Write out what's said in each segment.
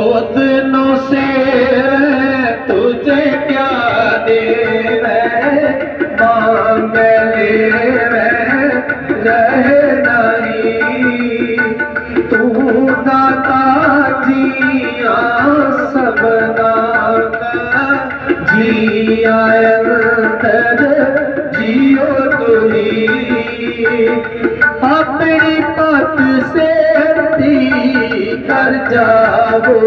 तुझ नो से तुझे क्या देवे मांग लेवे रहे नहीं तू दाता जिया सबना का जिया अंतर जियो तुही अपनी पत से ਘਰ ਜਾਵੋ।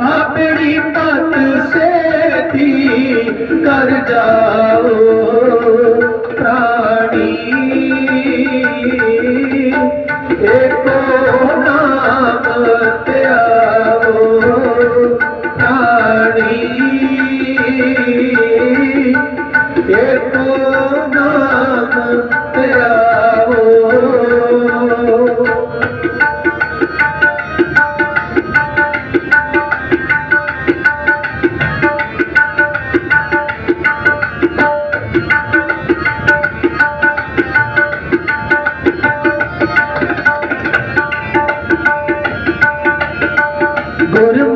ਆਪਣੀ ਪਤ ਸੇ ਦੀ ਕਰ ਜਾਓ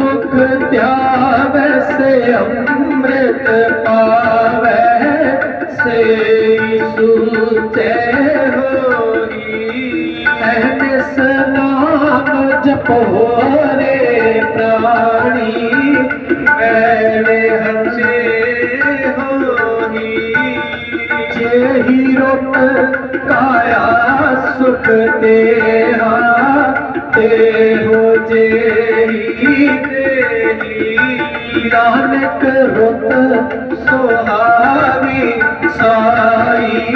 ਗੁਰਮੁਖ ਧਿਆਵੈ ਸੇ ਅੰਮ੍ਰਿਤ ਪਾਵੈ, ਸੇ ਸੂਚੈ ਹੋਈ। ਐਨਿਸ ਨਾਮ ਜਪੋ ਰੇ ਪ੍ਰਾਣੀ ਮੈਲੇ ਹੰਸੇ ਹੋਈ। ਜਿਹੀ ਰੁੱਤ ਕਾਇਆ ਸੁਖ ਦੇਹਾ ਤੇ ਹੋ ਜੇ ਦੇਹੀ ਨਾਨਕ ਰੁੱਤ ਸੁਹਾਵੀ ਸਾਈ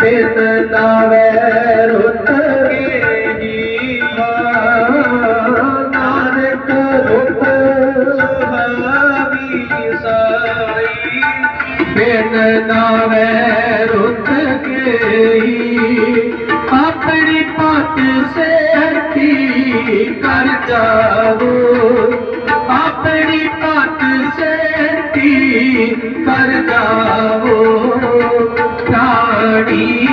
ਬਿਨ ਨਾਵੇ ਰੁੱਤ ਪ੍ਰਾਣੀ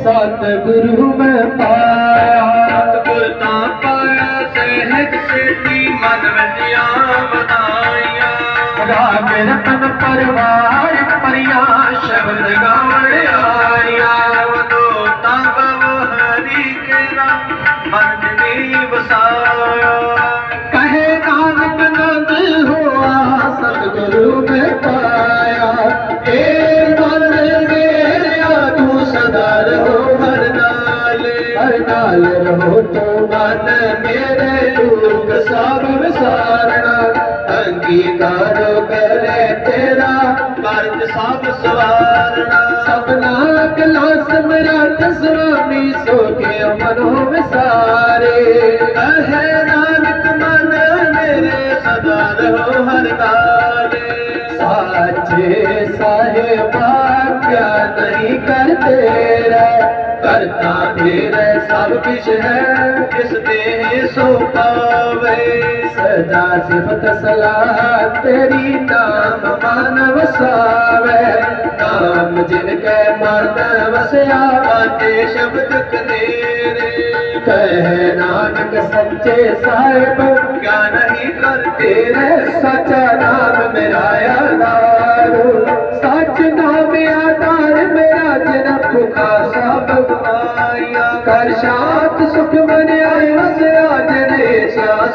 ਸਤਿਗੁਰੂ ਮੈਂ ਪਾਇਆ। ਸਤਿਗੁਰ ਤਾਂ ਪਾਇਆ ਸਹਿਜ ਸੇਤੀ ਮਨ ਵਿਦਿਆ ਵਧਾਈਆਂ। ਰਾਗ ਰਤਨ ਪਰਵਾਰ ਪਰਿਆ। ਅੰਗੀਕਾਰ ਕਰੇ ਤੇਰਾ ਕਾਰਜ ਸਭ ਸਵਾਰਣਾ ਸਭਨਾ ਕਲਾ ਸਮਰਾਟ ਸੁਆਮੀ ਸੋ ਕੇ ਮਨੋ ਵਿਸਾਰੇ। ਕਹੇ ਨਾਨਕ ਮਨ ਮੇਰੇ ਸਦਾ ਰਹੋ ਹਰ ਨਾਲੇ। ਸਾਚੇ ਸਾਹਿਬਾ ਕਿਆ ਨਹੀਂ ਕਰਤੇ ਰਹਿ। ਕਰਤਾ ਤੇਰੇ ਸਭ ਕੁਛ ਹੈ ਜਿਸ ਦੇ ਸੋ ਸਦਾ ਸਿਫਤ ਸਲਾਹ, ਤੇਰੀ ਨਾਮ ਮਨ ਵਸਾਵੇ ਨਾਮ ਜਿਨ ਕੈ ਮਨ ਵਸਿਆ ਆਤੇ ਸ਼ਬਦ ਕਨੇਰੇ। ਕਹੇ ਨਾਨਕ ਸੱਚੇ ਸਾਹਿਬ, ਕਿਆ ਨਹੀਂ ਕਰਤੇ ਤੇਰੇ, ਸੱਚਾ ਨਾਮ ਮੇਰਾ ਆਧਾਰ। ਸੱਚ ਨਾਮ ਆਧਾਰ ਮੇਰਾ ਜਨ ਭੁਖਾ ਸਭ ਆਇਆ ਕਰ ਸ਼ਾਂਤ ਸੁਖ ਮਨ ਆਏ, ਵਸਿਆ ਜਨੇ ਸਾ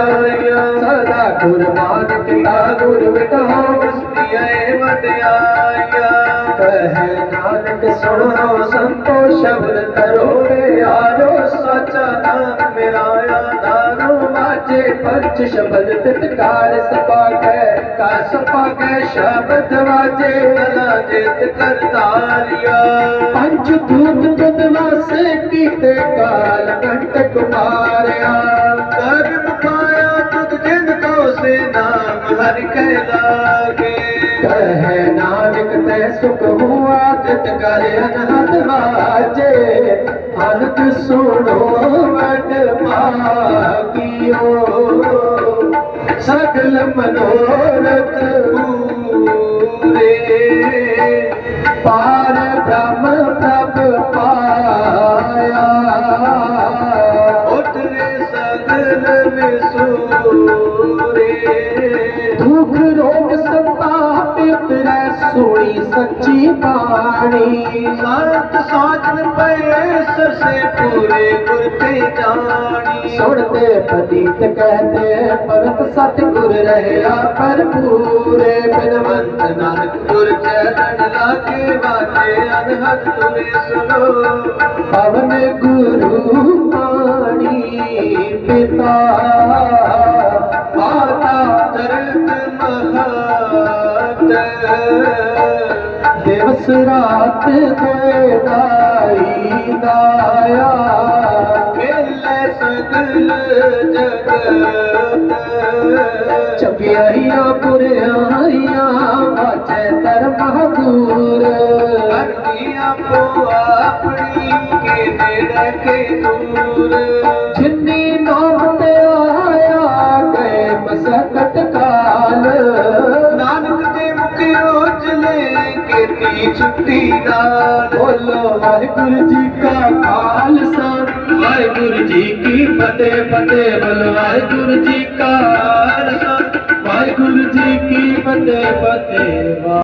ਸਭ ਸਦਾ ਕੁਰਬਾਨ ਕੀਤਾ ਗੁਰ ਵਿਟਾਉ ਵਸਤੀਏ ਵਡਿਆਇਆ ਕਹੇ ਨਾਨਕ ਸੁਣੋ ਸੰਤੋ ਸ਼ਬਦ ਕਰੋ ਰੇ ਯਾਰੋ ਸੱਚਾ ਨਾਮ ਮੇਰਾ ਆਧਾਰੋ ਵਾਜੇ ਪੰਜ ਸ਼ਬਦ ਤਿਤਕਾਰ ਸਪਾ ਕੈ ਕਸ ਪਗੇ ਸ਼ਬਦ ਵਾਜੇ ਕਲਾ ਜਿਤ ਕਰਤਾਰਿਆ ਪੰਜ ਦੂਤ ਤੁਧ ਵਾਸੇ ਕੀਤੇ ਕਾਲ ਕੰਟਕ ਕਹੈ ਨਾਨਕ ਤੈ ਸੁਖ ਹੁਆ ਤਿਤ ਕਰ ਅਨਹਦ ਵਾਜੇ। ਅਨੰਦ ਸੁਣੋ ਵਡ ਭਾਗਿਓ। ਸਗਲ ਮਨੋਰਥ ਸੋਣੀ ਸੱਚੀ ਬਾਣੀ ਸੰਤ ਸਾਜਨ ਪਏ ਸਰਸੇ ਪੂਰੇ ਗੁਰ ਤੇ ਜਾਣੀ। ਸੁਣਦੇ ਪਤੀਤ ਕਹਤੇ ਪਰਤ ਸਤਿਗੁਰ ਰਹਿਆ ਭਰਪੂਰੇ ਬਿਨਵੰਤ ਅੰਤ ਨਾਨਕ ਗੁਰ ਚਰਨ ਲਾਗੇ ਬਾਜੇ ਅਨਹਦ ਤੁਰੇ ਸੁਨੋ ਪਵਨ ਗੁਰੂ ਪਾਣੀ ਰਾਤ ਦੇ ਦਾਈ ਦਾਇਆ ਮੇਲੇ ਸਗਲ ਜਗਤ। ਚਪਿਆਈਆਂ ਪੁਰਿਆਈਆਂ ਵਾਚੈ ਧਰਮ ਦੂਰ ਕਰਨੀ ਆਪੋ ਆਪਣੀ ਕੇ ਨੇੜੇ ਕੇ ਦੂਰ। ਬੋਲੋ, ਵਾਹਿਗੁਰੂ ਜੀ ਕਾ ਖਾਲਸਾ। ਵਾਹਿਗੁਰੂ ਜੀ ਕੀ ਫਤਿਹ ਫਤਿਹ ਬੋਲੋ, ਵਾਹਿਗੁਰੂ ਜੀ ਕਾ ਖਾਲਸਾ। ਵਾਹਿਗੁਰੂ ਜੀ ਕੀ ਫਤਿਹ ਫਤਿਹ